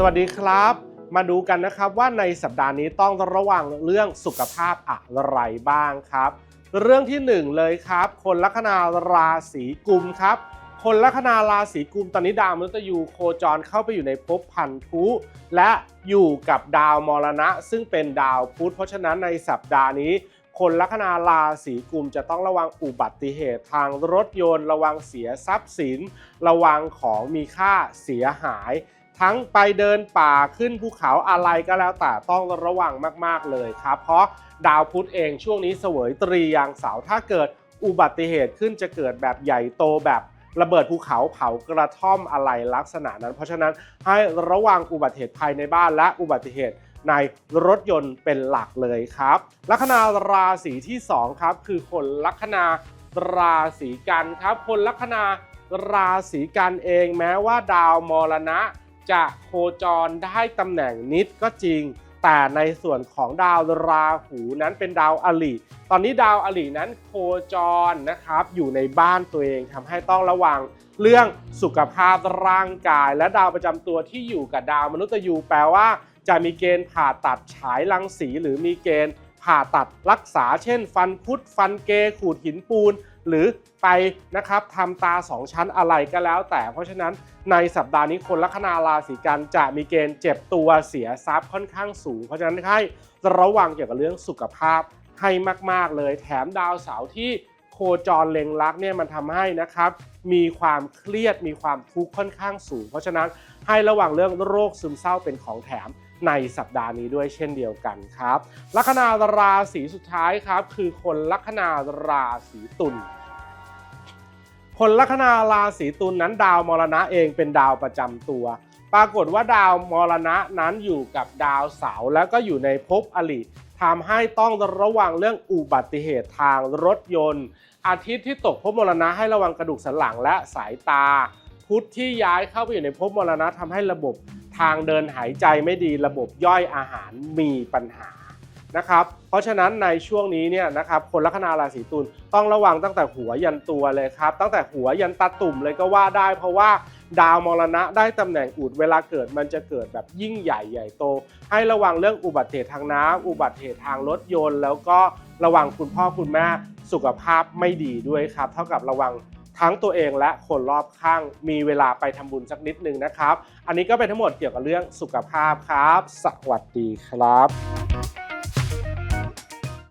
สวัสดีครับ มาดูกันนะครับว่าในสัปดาห์นี้ต้องระวังเรื่องสุขภาพอะไรบ้างครับ เรื่องที่หนึ่งเลยครับ คนลัคนาราศีกุมครับ คนลัคนาราศีกุมตอนนี้ดาวมฤตยูโคจรเข้าไปอยู่ในภพพันธุ และอยู่กับดาวมรณะ ซึ่งเป็นดาวพุธเพราะฉะนั้นในสัปดาห์นี้ คนลัคนาราศีกุมจะต้องระวังอุบัติเหตุทางรถยนต์ ระวังเสียทรัพย์สิน ระวังของมีค่าเสียหาย ทั้งไปเดินป่าขึ้นภูเขาอะไรก็แล้วแต่ต้องระวังมากๆเลยครับ เพราะดาวพุธเองช่วงนี้เสวยตรียางเสาถ้าเกิดอุบัติเหตุขึ้นจะเกิดแบบใหญ่โตแบบระเบิดภูเขาเผากระท่อมอะไรลักษณะนั้น เพราะฉะนั้นให้ระวังอุบัติเหตุภายในบ้านและอุบัติเหตุในรถยนต์เป็นหลักเลยครับ ลัคนาราศีที่สองครับ คือคนลัคนาราศีกันครับ คนลัคนาราศีกันเองแม้ว่าดาวมรณะ จะโคจรได้ตำแหน่งนิดก็จริง แต่ในส่วนของดาวราหูนั้นเป็นดาวอลิตอนนี้ดาวอลินั้นโคจรนะครับ อยู่ในบ้านตัวเองทำให้ต้องระวังเรื่องสุขภาพร่างกาย และดาวประจำตัวที่อยู่กับดาวมนุษย์ยูแปลว่าจะมีเกณฑ์ผ่าตัดฉายรังสีหรือมีเกณฑ์ ผ่าตัดรักษาเช่น ฟันคุดฟันเกขูดหินปูน หรือไปนะครับทำตาสองชั้นอะไรก็แล้ว แต่เพราะฉะนั้นในสัปดาห์นี้คนลัคนาราศีกันจะมีเกณฑ์เจ็บตัวเสียทรัพย์ค่อนข้างสูง เพราะฉะนั้นให้ระวังเกี่ยวกับเรื่องสุขภาพให้มาก ๆ เลยแถมดาวเสาร์ที่โคจรเล็งลักเนี่ยมันทำให้นะครับมีความเครียดมีความทุกข์ค่อนข้างสูง เพราะฉะนั้นให้ระวังเรื่องโรคซึมเศร้าเป็นของแถม ในสัปดาห์นี้ด้วยเช่นเดียวกันครับลัคนาราศีสุดท้ายครับ คือคนลัคนาราศีตุลคนลัคนาราศีตุลนั้นดาวมรณะเองเป็นดาวประจำตัว ปรากฏว่าดาวมรณะนั้นอยู่กับดาวเสาร์แล้วก็อยู่ในภพอลิทำให้ต้องระวังเรื่องอุบัติเหตุทางรถยนต์ อาทิตย์ที่ตกภพมรณะให้ระวังกระดูกสันหลังและสายตา พุธที่ย้ายเข้าไปอยู่ในภพมรณะทำให้ระบบ ทางเดินหายใจไม่ดีระบบย่อยอาหารมีปัญหานะครับ เพราะฉะนั้นในช่วงนี้เนี่ยนะครับคนลัคนาราศีตุลต้องระวังตั้งแต่หัวยันตัวเลยครับ ตั้งแต่หัวยันตาตุ่มเลยก็ว่าได้ เพราะว่าดาวมรณะได้ตำแหน่งอุดเวลาเกิดมันจะเกิดแบบยิ่งใหญ่ใหญ่โต ให้ระวังเรื่องอุบัติเหตุทางน้ำอุบัติเหตุทางรถยนต์ แล้วก็ระวังคุณพ่อคุณแม่สุขภาพไม่ดีด้วยครับ เท่ากับระวัง ทั้งตัวเองและคนรอบข้างมีเวลาไปทำบุญสักนิดนึงนะครับ อันนี้ก็เป็นทั้งหมดเกี่ยวกับเรื่องสุขภาพครับ สวัสดีครับ